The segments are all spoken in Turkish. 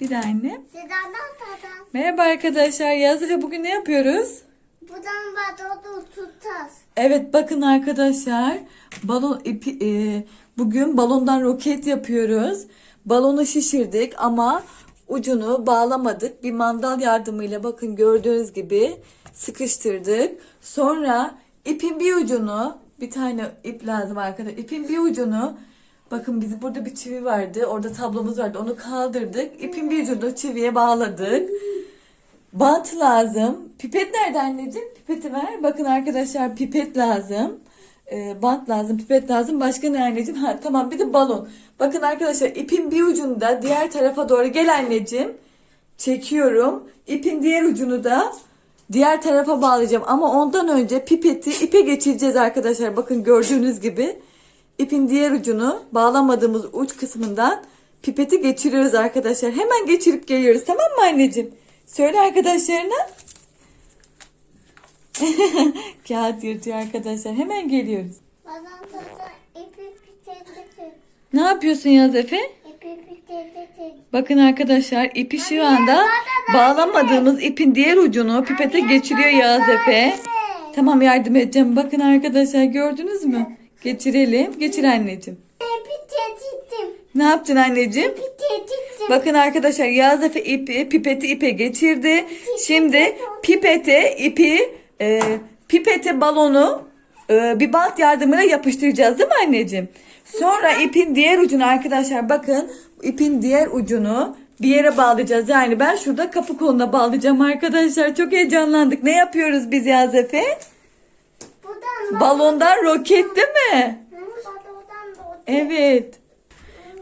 Bir de anne. Merhaba arkadaşlar. Yazı ve bugün ne yapıyoruz? Buradan badolu tutacağız. Evet bakın arkadaşlar. Balon ipi e, bugün balondan roket yapıyoruz. Balonu şişirdik ama ucunu bağlamadık. Bir mandal yardımıyla bakın gördüğünüz gibi sıkıştırdık. Sonra ipin bir ucunu bir tane ip lazım arkadaşlar. İpin bir ucunu bakın bizim burada bir çivi vardı. Orada tablomuz vardı. Onu kaldırdık. İpin bir ucunu çiviye bağladık. Bant lazım. Pipet nerede anneciğim? Pipeti ver. Bakın arkadaşlar pipet lazım. Ee, bant lazım, pipet lazım. Başka ne anneciğim? Ha, tamam bir de balon. Bakın arkadaşlar ipin bir ucunda diğer tarafa doğru gel anneciğim. Çekiyorum. İpin diğer ucunu da diğer tarafa bağlayacağım. Ama ondan önce pipeti ipe geçireceğiz arkadaşlar. Bakın gördüğünüz gibi. İpin diğer ucunu bağlamadığımız uç kısmından pipeti geçiriyoruz arkadaşlar. Hemen geçirip geliyoruz. Tamam mı anneciğim? Söyle arkadaşlarına. Kağıt yırtıyor arkadaşlar. Hemen geliyoruz. Badan tadan ipi piteledik. Ne yapıyorsun Yaz Efe? İpi piteledik. Bakın arkadaşlar ipi şu anda bağlamadığımız ipin diğer ucunu pipete geçiriyor Yaz Efe. Tamam yardım edeceğim. Bakın arkadaşlar gördünüz mü? Geçirelim. Geçir anneciğim. Ne yaptın anneciğim? Bakın arkadaşlar Yağız Efe ipi, pipeti ipe geçirdi. Şimdi pipete ipi, e, pipete balonu e, bir bant yardımıyla yapıştıracağız değil mi anneciğim? Sonra ipin diğer ucunu arkadaşlar bakın ipin diğer ucunu bir yere bağlayacağız. Yani ben şurada kapı koluna bağlayacağım arkadaşlar. Çok heyecanlandık. Ne yapıyoruz biz Yağız Efe? Buradan Balondan roket değil mi? Evet.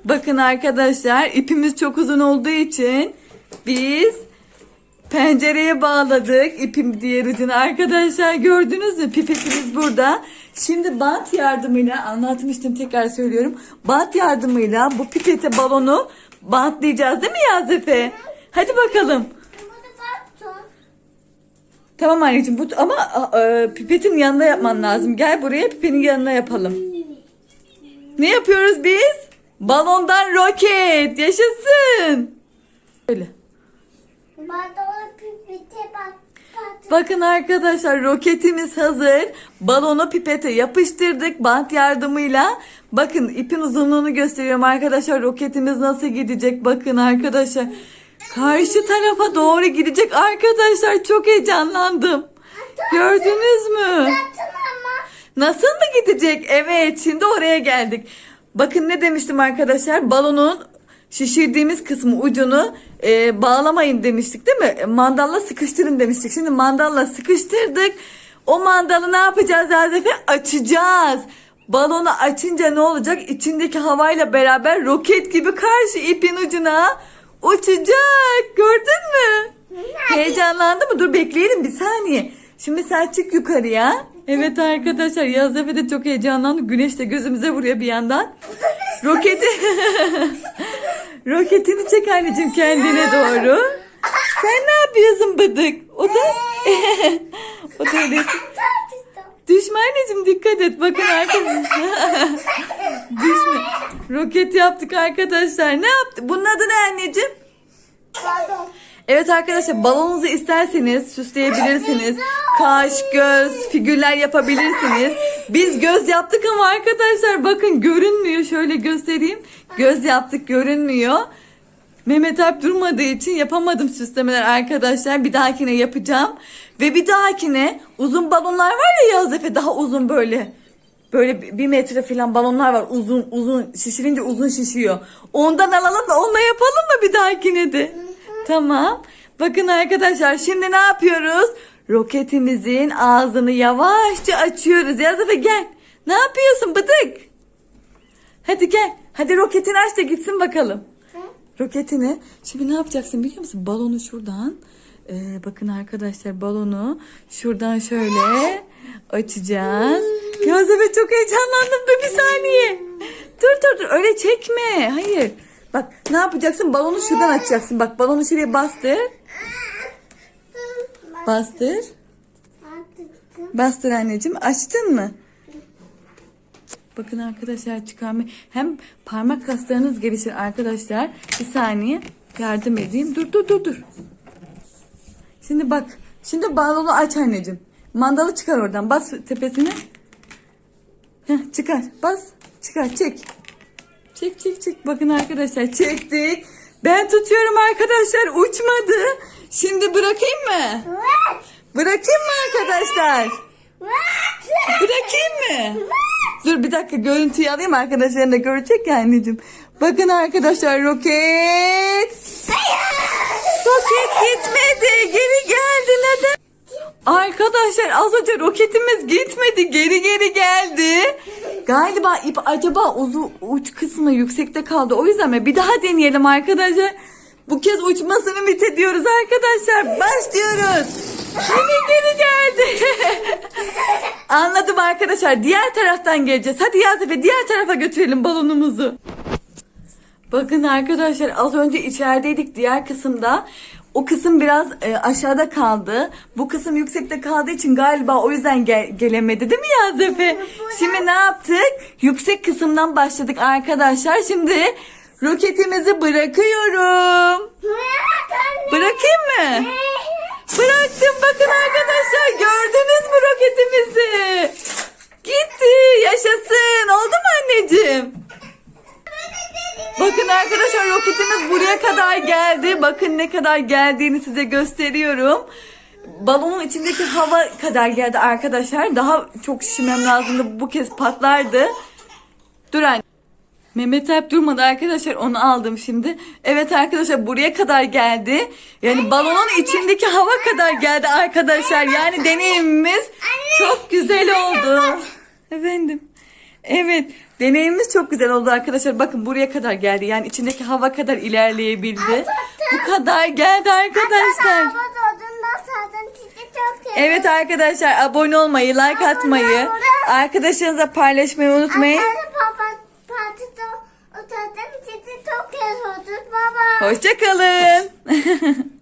Bakın arkadaşlar ipimiz çok uzun olduğu için biz pencereye bağladık ipim diğer ucunu. Arkadaşlar gördünüz mü pipetimiz burada. Şimdi bant yardımıyla anlatmıştım tekrar söylüyorum. Bant yardımıyla bu pipete balonu bantlayacağız değil mi Yazefe? Hadi bakalım. Tamam anneciğim bu ama e, pipetin yanında yapman lazım. Gel buraya pipetin yanına yapalım. Ne yapıyoruz biz? Balondan roket. Yaşasın. Öyle. Badolu pipete bak. bak. Bakın arkadaşlar roketimiz hazır. Balonu pipete yapıştırdık bant yardımıyla. Bakın ipin uzunluğunu gösteriyorum arkadaşlar. Roketimiz nasıl gidecek bakın arkadaşlar. Karşı tarafa doğru gidecek arkadaşlar. Çok heyecanlandım. Gördünüz mü? Nasıl mı gidecek? Evet şimdi oraya geldik. Bakın ne demiştim arkadaşlar? Balonun şişirdiğimiz kısmı ucunu e, bağlamayın demiştik değil mi? Mandalla sıkıştırın demiştik. Şimdi mandalla sıkıştırdık. O mandalı ne yapacağız Azefe? Açacağız. Balonu açınca ne olacak? İçindeki havayla beraber roket gibi karşı ipin ucuna uçacak. Gördün mü? Heyecanlandı mı? Dur bekleyelim bir saniye. Şimdi sen çık yukarıya. Evet arkadaşlar Yaz Efe de çok heyecanlandı. Güneş de gözümüze vuruyor bir yandan. Roketi Roketini çek anneciğim kendine doğru. Sen ne yapıyorsun bıdık? O da o da öyle. Düşme anneciğim dikkat et. Bakın arkadaşlar. Düşme. Roket yaptık arkadaşlar. Ne yaptı? Bunun adı ne anneciğim? Balon. Evet arkadaşlar balonunuzu isterseniz süsleyebilirsiniz. Kaş, göz, figürler yapabilirsiniz. Biz göz yaptık ama arkadaşlar bakın görünmüyor. Şöyle göstereyim. Göz yaptık görünmüyor. Mehmet Alp durmadığı için yapamadım süslemeler arkadaşlar. Bir dahakine yapacağım. Ve bir dahakine uzun balonlar var ya Yağız Efe daha uzun böyle. Böyle bir metre falan balonlar var uzun uzun şişirince uzun şişiyor. Ondan alalım da onunla yapalım mı bir dahakine de? Tamam. Bakın arkadaşlar şimdi ne yapıyoruz? Roketimizin ağzını yavaşça açıyoruz. Yazı ve gel. Ne yapıyorsun bıdık? Hadi gel. Hadi roketini aç da gitsin bakalım. Roketini. Şimdi ne yapacaksın biliyor musun? Balonu şuradan. Ee, bakın arkadaşlar balonu şuradan şöyle açacağız. Gözleme çok heyecanlandım. Dur bir saniye. Dur dur dur öyle çekme. Hayır. Bak ne yapacaksın? Balonu şuradan açacaksın. Bak balonu şuraya bastır. Bastır. Bastır anneciğim. Açtın mı? Bakın arkadaşlar çıkarma. Hem parmak kaslarınız gelişir arkadaşlar. Bir saniye yardım edeyim. Dur dur dur dur. Şimdi bak. Şimdi balonu aç anneciğim. Mandalı çıkar oradan. Bas tepesine. Heh, çıkar. Bas. Çıkar. Çek. Çek çek çek. Bakın arkadaşlar çektik. Ben tutuyorum arkadaşlar. Uçmadı. Şimdi bırakayım mı? Bırakayım mı arkadaşlar? Bırakayım mı? Dur bir dakika görüntüyü alayım arkadaşların da görecek ya anneciğim. Bakın arkadaşlar roket. Roket gitmedi. Geri geldi. Neden? Arkadaşlar az önce roketimiz gitmedi. Geri geri geldi. Galiba ip acaba uzu, uç kısmı yüksekte kaldı. O yüzden mi? Bir daha deneyelim arkadaşlar. Bu kez uçmasını mit ediyoruz arkadaşlar. Başlıyoruz. Geri geri geldi. Anladım arkadaşlar. Diğer taraftan geleceğiz. Hadi Yasefe diğer tarafa götürelim balonumuzu. Bakın arkadaşlar az önce içerideydik diğer kısımda. O kısım biraz e, aşağıda kaldı. Bu kısım yüksekte kaldığı için galiba o yüzden gel- gelemedi değil mi Yasefe? Şimdi ne yaptık? Yüksek kısımdan başladık arkadaşlar. Şimdi roketimizi bırakıyorum. Bırakayım mı? Bıraktım bakın arkadaşlar gördünüz mü roketimizi? Gitti yaşasın oldu mu anneciğim? Bakın roketimiz buraya kadar geldi. Bakın ne kadar geldiğini size gösteriyorum. Balonun içindeki hava kadar geldi arkadaşlar. Daha çok şişirmem lazımdı. Bu kez patlardı. Dur anne. Mehmet Alp durmadı arkadaşlar onu aldım şimdi. Evet arkadaşlar buraya kadar geldi. Yani balonun içindeki hava kadar geldi arkadaşlar. Yani deneyimimiz çok güzel oldu. Efendim. Evet deneyimimiz çok güzel oldu arkadaşlar. Bakın buraya kadar geldi. Yani içindeki hava kadar ilerleyebildi. Bu kadar geldi arkadaşlar. Evet arkadaşlar abone olmayı, like atmayı, arkadaşlarınızla paylaşmayı unutmayın. Hoşçakalın.